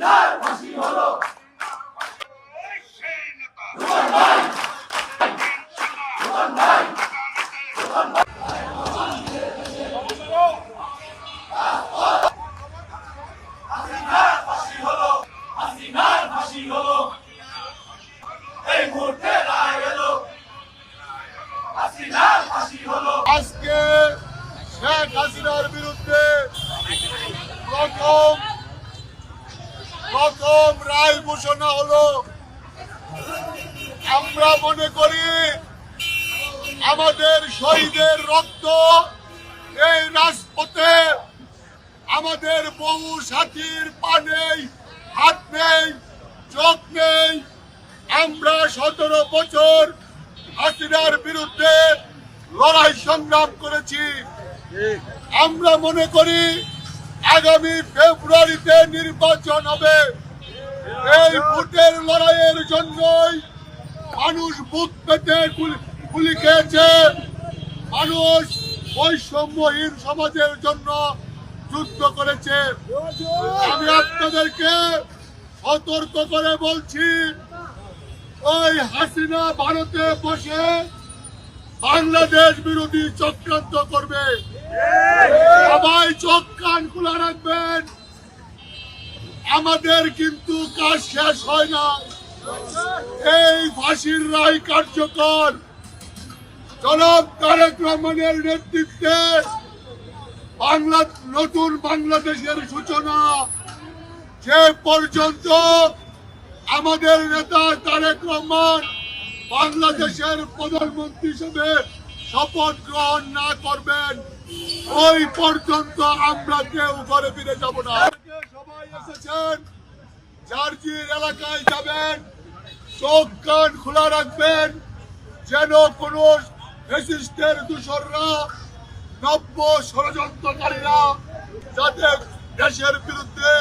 জেলার ফাঁসি হলো। চরম রায় ঘোষণা হলো, আমরা মনে করি আমাদের শহীদের রক্ত এই রাজপথে আমাদের বহু সাথীর পা নেই, হাত নেই, চোখ নেই। আমরা সতেরো বছর হাসিনার বিরুদ্ধে লড়াই সংগ্রাম করেছি। আমরা মনে করি আগামী ফেব্রুয়ারিতে নির্বাচন হবে। এই ভোটের লড়াইয়ের জন্যই মানুষ বুক পেতে গুলি- খেয়েছে। মানুষ বৈষম্যহীন সমাজের জন্য যুদ্ধ করেছে। আমি আপনাদেরকে সতর্ক করে বলছি, ওই হাসিনা ভারতে বসে বাংলাদেশ বিরোধী চক্রান্ত করবে। আমাদের কিন্তু কাজ শেষ হয় না। এই ফাঁসির রায় কার্যকর। জনাব তারেক রহমানের নেতৃত্বে বাংলা নতুন বাংলাদেশের সূচনা। যে পর্যন্ত আমাদের নেতা তারেক রহমান বাংলাদেশের প্রধানমন্ত্রী হিসেবে শপথ গ্রহণ না করবেন। ওই পর্যন্ত আমরা কেউ ঘরে ফিরে যাব না। এসেছেন এলাকায় যাবেন, চোখ খোলা রাখবেন, যেন দূষণরা, নব্য যাতে দেশের বিরুদ্ধে,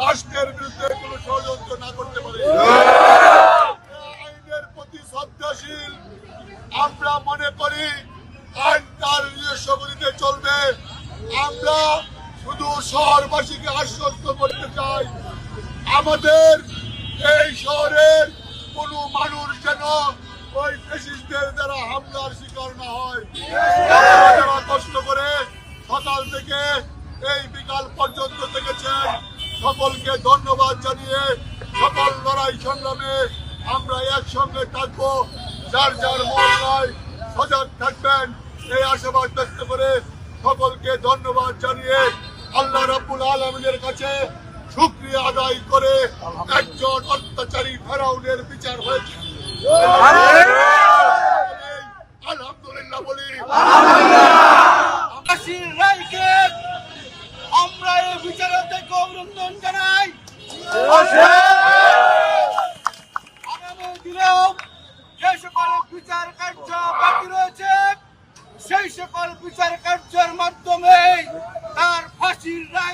রাষ্ট্রের বিরুদ্ধে কোনো ষড়যন্ত্র না করতে পারে আইনের প্রতি শ্রদ্ধাশীল আমরা মনে করি আইন তার নিজস্ব গতিতে চলবে আমরা শুধু শহরবাসীকে আশ্বস্ত করতে চাই, আমাদের এই শহরের কোনো মানুষ যেন ওই ফেসিস্টদের দ্বারা হামলার শিকার না হয়। যারা কষ্ট করে সকাল থেকে এই বিকাল পর্যন্ত থেকেছেন, সকলকে ধন্যবাদ জানিয়ে সকল লড়াই সংগ্রামে আমরা একসঙ্গে থাকব। যার যার মহল্লায় সজাগ থাকবেন, এই আশাবাদ ব্যক্ত করে সকলকে ধন্যবাদ জানিয়ে আল্লাহ রাব্বুল আলমিনের কাছে শুক্রিয়া আদায় করে একজন অত্যাচারী ফেরাউনের বিচার হয়েছে। আমরা জানাই। বিচার কার্য বাকি রয়েছে, সেই সকল বিচার কার্যের মাধ্যমে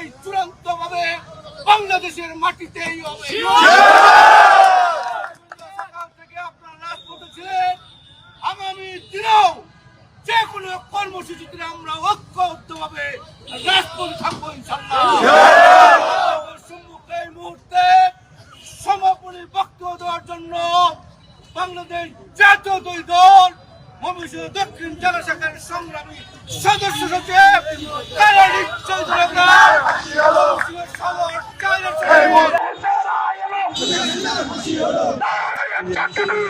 রায় চূড়ান্ত ভাবে বাংলাদেশের মাটিতেই হবে। আগামী দিনেও যে কোনো কর্মসূচিতে আমরা ঐক্যবদ্ধভাবে রাজপথে থাকব সম্মুখে এই মুহূর্তে সমাপনী বক্তব্য দেওয়ার জন্য বাংলাদেশ জাতীয় দুই দল ময়মনসিংহ দক্ষিণ জেলা শাখার সংগ্রামী সদস্য সচিব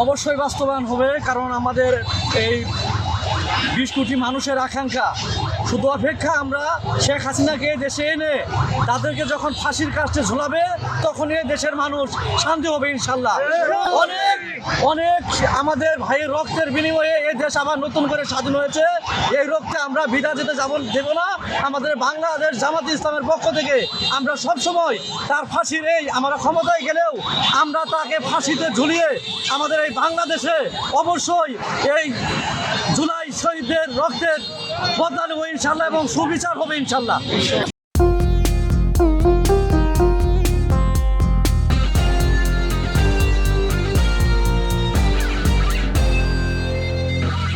অবশ্যই বাস্তবায়ন হবে কারণ আমাদের এই বিশ কোটি মানুষের আকাঙ্ক্ষা। শুধু অপেক্ষা, আমরা শেখ হাসিনাকে দেশে এনে তাদেরকে যখন ফাঁসির কাছে ঝোলাবে তখন দেশের মানুষ শান্তি হবে, ইনশাল্লাহ। অনেক অনেক আমাদের ভাইয়ের রক্তের বিনিময়ে এই দেশ আবার নতুন করে স্বাধীন হয়েছে। এই রক্তে আমরা বিদা যেতে যাব, দেব না। আমাদের বাংলাদেশ জামাত ইসলামের পক্ষ থেকে আমরা সব সময় তার ফাঁসির এই আমরা ক্ষমতায় গেলেও আমরা তাকে ফাঁসিতে ঝুলিয়ে আমাদের এই বাংলাদেশে অবশ্যই এই জুলাই শহীদদের রক্তের বদলা নেব ইনশাল্লাহ এবং সুবিচার হবে ইনশাল্লাহ।